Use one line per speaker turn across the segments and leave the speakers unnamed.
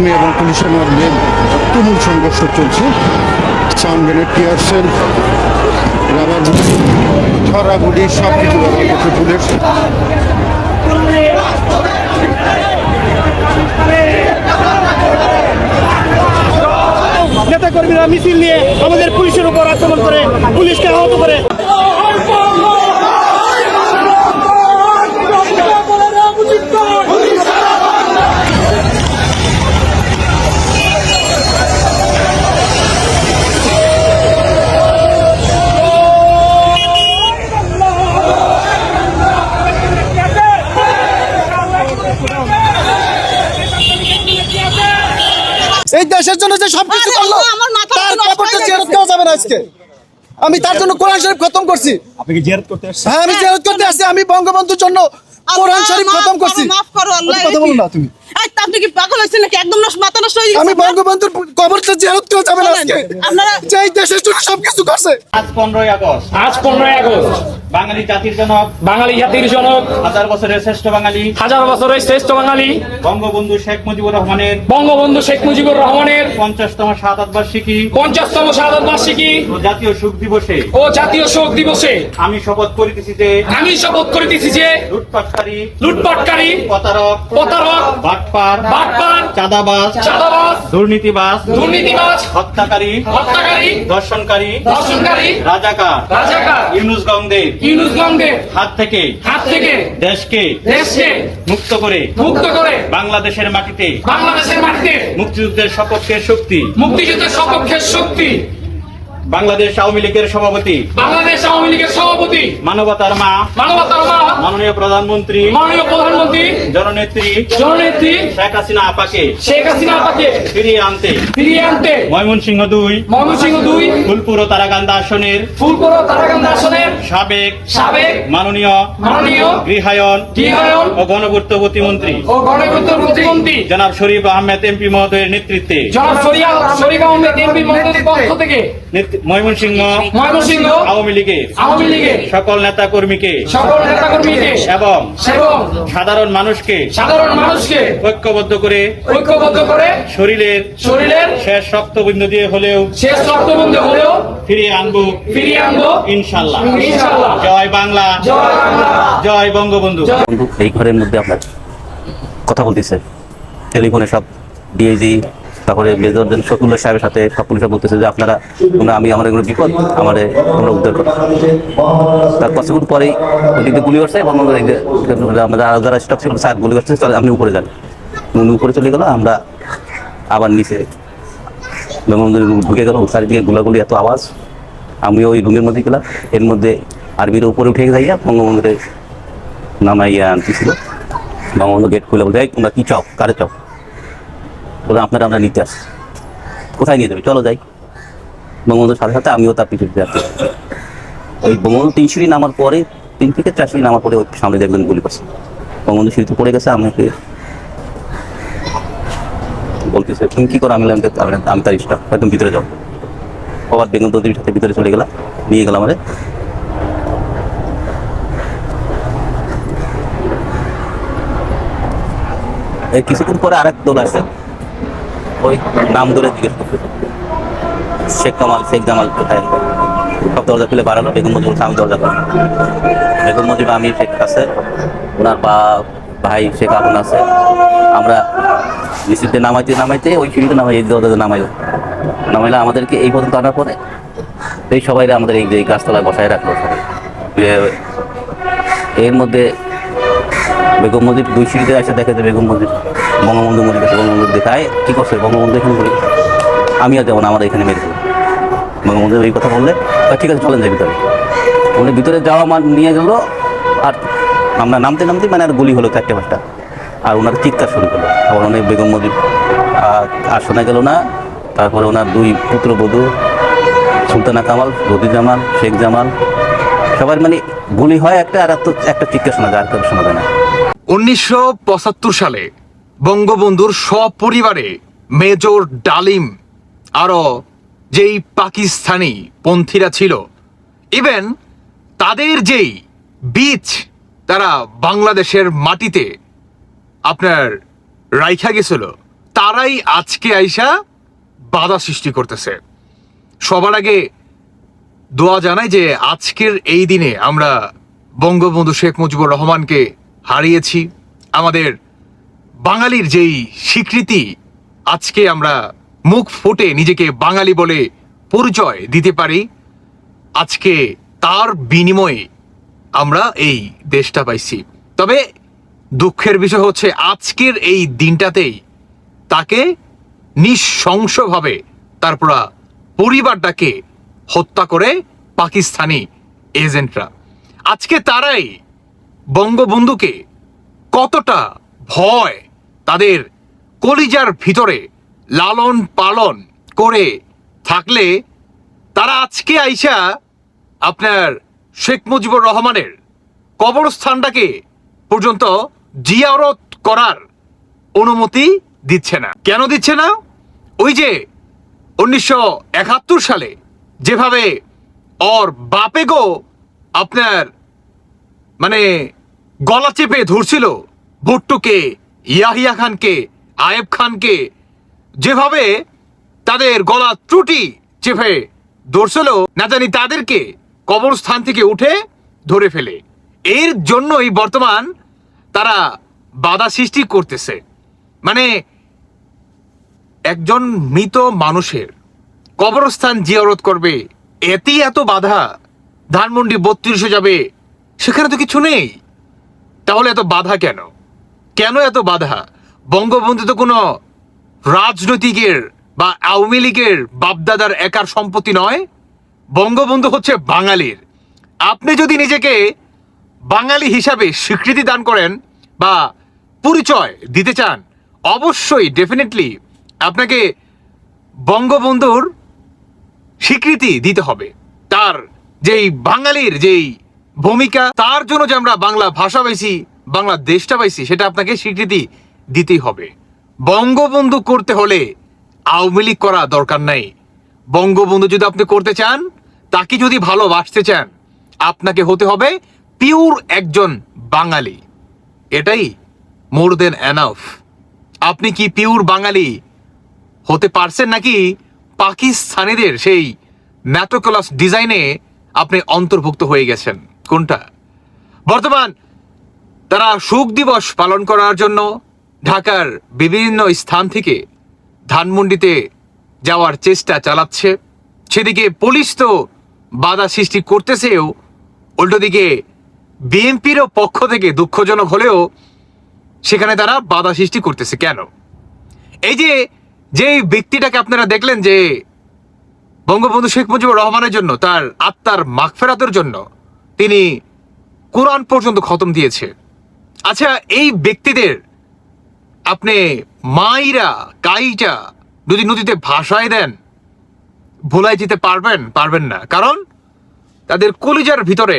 পুলিশের মধ্যে তুমুল সংঘর্ষ চলছে। সাউন্ডেনের টিয়ারসেল রাবার গুলি ছড়া গুলি সব কিছু ব্যবহার করছে পুলিশ।
নেতা কর্মীরা মিছিল নিয়ে আমাদের পুলিশের উপর আক্রমণ করে, পুলিশকে আহত করে।
দেশের জন্য যে সবকিছু করল তার কবরটা জিয়ারত করা যাবে না আজকে। আমি তার জন্য কোরআন শরীফ খতম করছি।
আপনি কি জিয়ারত করতে আসছেন?
হ্যাঁ আমি জিয়ারত করতে আসছি আমি বঙ্গবন্ধুর জন্য কোরআন শরীফ খতম করছি।
মাফ করো আল্লাহ
কথা বলো না তুমি।
এই, তা আপনি কি পাগল হয়েছেন নাকি? একদম নষ্ট- মাথা নষ্ট হয়ে
আমি বঙ্গবন্ধুর কবরটা জিয়ারত করা যাবে না
শোনেন,
আজকে।
আপনারা-
যে এই দেশের জন্য সবকিছু করছে।
আজ পনেরোই আগস্ট।
আজ পনেরোই আগস্ট।
বাঙালি জাতির জনক।
বাঙালি জাতির জনক।
হাজার বছরের শ্রেষ্ঠ বাঙালি।
হাজার বছরের শ্রেষ্ঠ বাঙালি।
বঙ্গবন্ধু শেখ মুজিবুর রহমানের।
বঙ্গবন্ধু শেখ মুজিবুর রহমানের।
পঞ্চাশতম শাহাদ বার্ষিকী।
পঞ্চাশতম শাহাদ বার্ষিকী।
ও জাতীয় শোক দিবসে।
ও জাতীয় শোক দিবসে।
আমি শপথ করিতেছি যে
আমি শপথ করিতেছি যে
লুটপাটকারী।
লুটপাটকারী।
প্রতারক।
প্রতারক।
বাটপার।
বাটপার
চাঁদাবাজ
চাঁদাবাজ
দুর্নীতিবাজ
দুর্নীতিবাজ
হত্যাকারী
হত্যাকারী
দর্শনকারী রাজাকার
রাজাকার
ইউনুস গঙ্গদের
ইউনুস
হাত থেকে
হাত থেকে
দেশকে
দেশকে
মুক্ত করে
মুক্ত করে
বাংলাদেশের মাটিতে
বাংলাদেশের মাটিতে
মুক্তিযুদ্ধের সপক্ষের শক্তি
মুক্তিযুদ্ধের সপক্ষের শক্তি
বাংলাদেশ আওয়ামী লীগের সভাপতি।
বাংলাদেশ আওয়ামী লীগের সভাপতি।
মানবতার মা।
মানবতার মা।
মাননীয় প্রধানমন্ত্রী।
মাননীয় প্রধানমন্ত্রী।
জননেত্রী।
জননেত্রী।
শেখ হাসিনা আপাকে।
শেখ হাসিনা আপাকে।
ফিরিয়ে আনতে।
ফিরিয়ে আনতে।
ময়মনসিংহ দুই।
ময়মনসিংহ দুই।
ফুলপুর ও তারাকান্দা আসনের।
ফুলপুর ও তারাকান্ত আসনের।
সাবেক।
সাবেক।
মাননীয়।
মাননীয়।
গৃহায়ন।
গৃহায়ন।
ও গণপূর্ত প্রতিমন্ত্রী।
ও গণতন্ত্র প্রতিমন্ত্রী।
জনাব শরীফ আহমেদ এমপি মহোদয়ের নেতৃত্বে।
জনাব শরিয়া শরীফ আহমেদ এমপি মহোদয়ের পক্ষ থেকে।
ময়মনসিংহ
ময়মনসিংহ
আওয়ামী লীগের
আওয়ামী লীগের
সকল নেতা কর্মীকে
সকল নেতাকর্মীকে
এবং
এবং
সাধারণ মানুষকে
সাধারণ মানুষকে
ঐক্যবদ্ধ করে
ঐক্যবদ্ধ করে
শরীরের
শরীরের
শেষ রক্তবিন্দু দিয়ে হলেও
শেষ রক্তবন্ধ হলেও
ফিরিয়ে আনব।
ফিরিয়ে আনব।
ইনশাল্লাহ
ইনশাআল্লাহ।
জয় বাংলা।
জয় বাংলা।
জয় বঙ্গবন্ধু।
এই ঘরের মধ্যে আপনার কথা বলতেছে। টেলিফোনে সব ডিআইজি তারপরে মেজর শকুল্লা সাহেবের সাথে সব পুলিশরা বলতেছে যে আপনারা আমি আমার এগুলো বিপদ আমাদের তোমরা উদ্ধার করো। তার কিছুক্ষণ পরেই ওদিকে গুলি করছে এবং আমাদের আরও যারা স্টাফ ছিল স্যার গুলি করছে আপনি উপরে যান। উনি উপরে চলে গেল আমরা আবার নিচে ঢুকে গেল চারিদিকে গুলাগুলি এত আওয়াজ। আমি ওই রুমের মধ্যে গেলাম এর মধ্যে আর্মির উপরে উঠে যাইয়া বঙ্গবন্ধুরে নামাইয়া আনতেছিল। বঙ্গবন্ধু গেট খুলে বলতে "এই, তোমরা কি চক কারে চাও? বলে আপনারা আমরা নিতে আসছি কোথায় নিয়ে যাবে? চলো যাই। বঙ্গবন্ধুর সাথে সাথে আমিও তার পিছু যাচ্ছি। ওই বঙ্গবন্ধু তিন সিঁড়ি নামার পরে, তিন থেকে চার সিঁড়ি নামার পরে ওই সামনে দেখবেন গুলি করছে বঙ্গবন্ধু সিঁড়িতে পড়ে গেছে, আমাকে বলতেছে, তুমি কি করো? আমি "আমি- তার ইচ্ছা হয়তো ভিতরে যাও। আবার বেগম চৌধুরীর সাথে ভিতরে চলে গেলাম, নিয়ে গেলাম এই কিছুক্ষণ পরে আরেক দল আসে ওই নাম ধরে জিজ্ঞেস করতে শেখ কামাল, শেখ জামাল কোথায়? সব দরজা খুলে বাড়ালো, বেগম মজিবুর স্বামী দরজা করে বেগম মজিব আমি শেখ আছে, ওনার বা ভাই শেখ আগুন আছে। আমরা মিছিলতে নামাইতে নামাইতে, ওই সিঁড়িতে নামাই, এই দরজাতে নামাইলো নামাইলে আমাদেরকে এই পর্যন্ত আনার পরে এই সবাই আমাদের এই এই গাছতলায় বসায় রাখল। এর মধ্যে বেগম মজিদ দুই সিঁড়িতে এসে দেখে যে বেগম মজিদ বঙ্গবন্ধু মরে গেছে বঙ্গবন্ধু দেখায় কি করছে বঙ্গবন্ধু এখানে মরে গেছে। আমি আর যাব না আমাদের এখানে মেরে দেবো। বঙ্গবন্ধু এই কথা বললে "তা ঠিক আছে চলেন যাই ভিতরে। উনি ভিতরে যাওয়া মান নিয়ে গেল আর আমরা নামতে নামতে মানে আর গুলি হলো চারটে পাঁচটা। আর ওনার চিৎকার শুরু করল আবার অনেক বেগম আহ, আর শোনা গেল না। তারপরে ওনার দুই পুত্রবধূ সুলতানা কামাল রদি জামাল শেখ জামাল সবার মানে গুলি হয় একটা আর একটা চিৎকার শোনা যায় আর কারও শোনা যায় না।
উনিশশো পঁচাত্তর সালে বঙ্গবন্ধুর সপরিবারে মেজর ডালিম, আরও যেই পাকিস্তানি পন্থীরা ছিল, ইভেন তাদের যেই বীজ তারা বাংলাদেশের মাটিতে আপনার রাইখা গেছিল, তারাই আজকে আইসা বাধা সৃষ্টি করতেছে। সবার আগে দোয়া জানাই যে আজকের এই দিনে আমরা বঙ্গবন্ধু শেখ মুজিবুর রহমানকে হারিয়েছি, আমাদের বাঙালির যেই স্বীকৃতি, আজকে আমরা মুখ ফুটে নিজেকে বাঙালি বলে পরিচয় দিতে পারি, আজকে তার বিনিময়ে আমরা এই দেশটা পাইছি। তবে দুঃখের বিষয় হচ্ছে, আজকের এই দিনটাতেই তাকে নিঃশংসভাবে তার পুরা পরিবারটাকে হত্যা করে পাকিস্তানি এজেন্টরা। আজকে তারাই বঙ্গবন্ধুকে কতটা ভয় তাদের কলিজার ভিতরে লালন পালন করে থাকলে তারা আজকে আইসা আপনার শেখ মুজিবুর রহমানের কবরস্থানটাকে পর্যন্ত জিয়ারত করার অনুমতি দিচ্ছে না। কেন দিচ্ছে না? ওই যে উনিশশো একাত্তর সালে যেভাবে ওর বাপে গো আপনার মানে গলা চেপে ধরছিল ভুট্টুকে ইয়াহিয়া খানকে, আয়েব খানকে যেভাবে তাদের গলা ত্রুটি চেপে ধরছিল, না জানি তাদেরকে কবরস্থান থেকে উঠে ধরে ফেলে। এর জন্যই বর্তমান তারা বাধা সৃষ্টি করতেছে। মানে একজন মৃত মানুষের কবরস্থান জিয়ারত করবে, এতেই এত বাধা, ধানমন্ডি বত্রিশে যাবে, সেখানে তো কিছু নেই। তাহলে এত বাধা কেন? কেন এত বাধা? বঙ্গবন্ধু তো কোনো রাজনৈতিকের বা আওয়ামী লীগের বাপদাদার একার সম্পত্তি নয়, বঙ্গবন্ধু হচ্ছে বাঙালির। আপনি যদি নিজেকে বাঙালি হিসাবে স্বীকৃতি দান করেন বা পরিচয় দিতে চান, অবশ্যই ডেফিনেটলি আপনাকে বঙ্গবন্ধুর স্বীকৃতি দিতে হবে। তার যেই বাঙালির যেই ভূমিকা, তার জন্য যে আমরা বাংলা ভাষা পাইছি বাংলা দেশটা পাইছি, সেটা আপনাকে স্বীকৃতি দিতেই হবে। বঙ্গবন্ধু করতে হলে আওয়ামী লীগ করা দরকার নাই। বঙ্গবন্ধু যদি আপনি করতে চান, তাকে যদি ভালোবাসতে চান, আপনাকে হতে হবে পিওর একজন বাঙালি। এটাই মোর দেন এনাফ। আপনি কি পিওর বাঙালি হতে পারছেন নাকি পাকিস্তানিদের সেই ম্যাটোকলাস ডিজাইনে আপনি অন্তর্ভুক্ত হয়ে গেছেন? কোনটা? বর্তমান তারা শোক দিবস পালন করার জন্য ঢাকার বিভিন্ন স্থান থেকে ধানমন্ডিতে যাওয়ার চেষ্টা চালাচ্ছে। সেদিকে পুলিশ তো বাধা সৃষ্টি করতেছেও উল্টো দিকে বিএনপিরও পক্ষ থেকে দুঃখজনক হলেও সেখানে তারা বাধা সৃষ্টি করতেছে কেন? এই যে যে ব্যক্তিটাকে আপনারা দেখলেন যে বঙ্গবন্ধু শেখ মুজিবুর রহমানের জন্য, তার আত্মার মাগফেরাতের জন্য তিনি কোরআন পর্যন্ত খতম দিয়েছে। আচ্ছা এই ব্যক্তিদের আপনি মাইরা, কাইটা যদি নদীতে ভাসায় দেন ভোলাই যেতে পারবেন? পারবেন না। কারণ তাদের কলিজার ভিতরে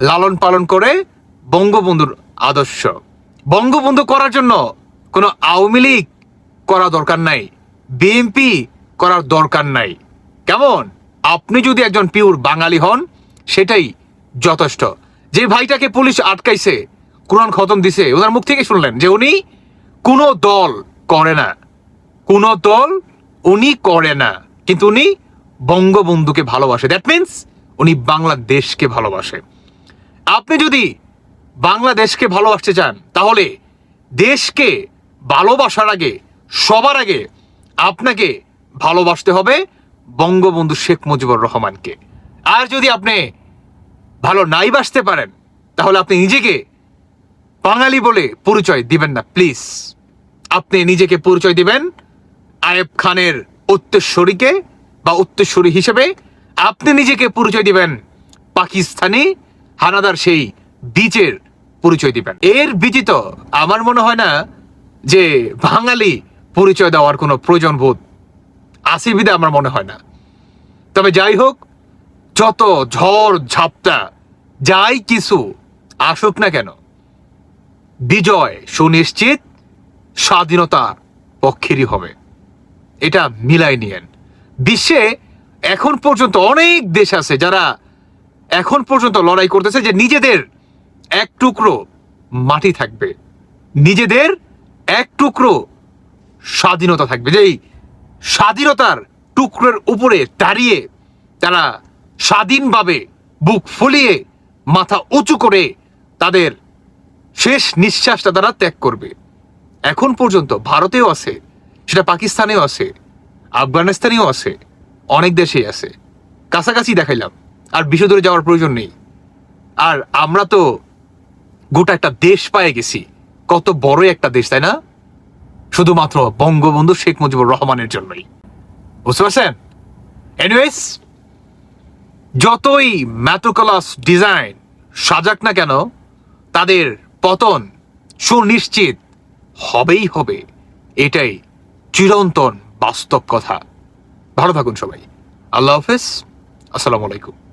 লালন পালন করে বঙ্গবন্ধুর আদর্শ। বঙ্গবন্ধু করার জন্য কোনো আওয়ামী লীগ করা দরকার নাই, বিএনপি করার দরকার নাই। কেমন? আপনি যদি একজন পিওর বাঙালি হন, সেটাই যথেষ্ট। যে ভাইটাকে পুলিশ আটকাইছে কোরআন খতম দিছে, ওনার মুখ থেকে শুনলেন যে উনি কোনো দল করে না। কোনো দল উনি করে না, কিন্তু উনি বঙ্গবন্ধুকে ভালোবাসে। দ্যাট মিন্স উনি বাংলাদেশকে ভালোবাসে। আপনি যদি বাংলাদেশকে ভালোবাসতে চান, তাহলে দেশকে ভালোবাসার আগে, সবার আগে আপনাকে ভালোবাসতে হবে বঙ্গবন্ধু শেখ মুজিবুর রহমানকে। আর যদি আপনি ভালো নাই বাসতে পারেন, তাহলে আপনি নিজেকে বাঙালি বলে পরিচয় দিবেন না প্লিজ আপনি নিজেকে পরিচয় দিবেন আয়েব খানের উত্তরস্বরীকে বা উত্তরস্বরী হিসেবে। আপনি নিজেকে পরিচয় দিবেন পাকিস্তানি, হানাদার সেই বীজের পরিচয় দিবেন। এর ব্যতীত আমার মনে হয় না যে বাঙালি পরিচয় দেওয়ার কোনো প্রয়োজন বোধ আছে বিধে আমার মনে হয় না। তবে যাই হোক, যত ঝড় ঝাপটা, যাই কিছু আসুক না কেন বিজয় সুনিশ্চিত স্বাধীনতার পক্ষেরই হবে। এটা মিলাই নিয়েন। বিশ্বে এখন পর্যন্ত অনেক দেশ আছে যারা এখন পর্যন্ত লড়াই করতেছে যে নিজেদের এক টুকরো মাটি থাকবে। নিজেদের এক টুকরো স্বাধীনতা থাকবে। যেই স্বাধীনতার টুকরোর উপরে দাঁড়িয়ে তারা স্বাধীনভাবে বুক ফুলিয়ে মাথা উঁচু করে তাদের শেষ নিঃশ্বাসটা তারা ত্যাগ করবে। এখন পর্যন্ত ভারতেও আছে, সেটা পাকিস্তানেও আছে, আফগানিস্তানেও আছে, অনেক দেশেই আছে। কাছাকাছি দেখাইলাম, আর বিশ্ব যাওয়ার প্রয়োজন নেই। আর আমরা তো গোটা একটা দেশ পায়ে গেছি, কত বড় একটা দেশ, তাই না? শুধুমাত্র বঙ্গবন্ধু শেখ মুজিবুর রহমানের জন্যই। বুঝতে পারছেন? এনিওয়েজ যতই ম্যাটোকলাস ডিজাইন সাজাক না কেন, তাদের পতন সুনিশ্চিত হবেই হবে। এটাই চিরন্তন বাস্তব কথা। ভালো থাকুন সবাই। আল্লাহ হাফেজ। আসসালামু আলাইকুম।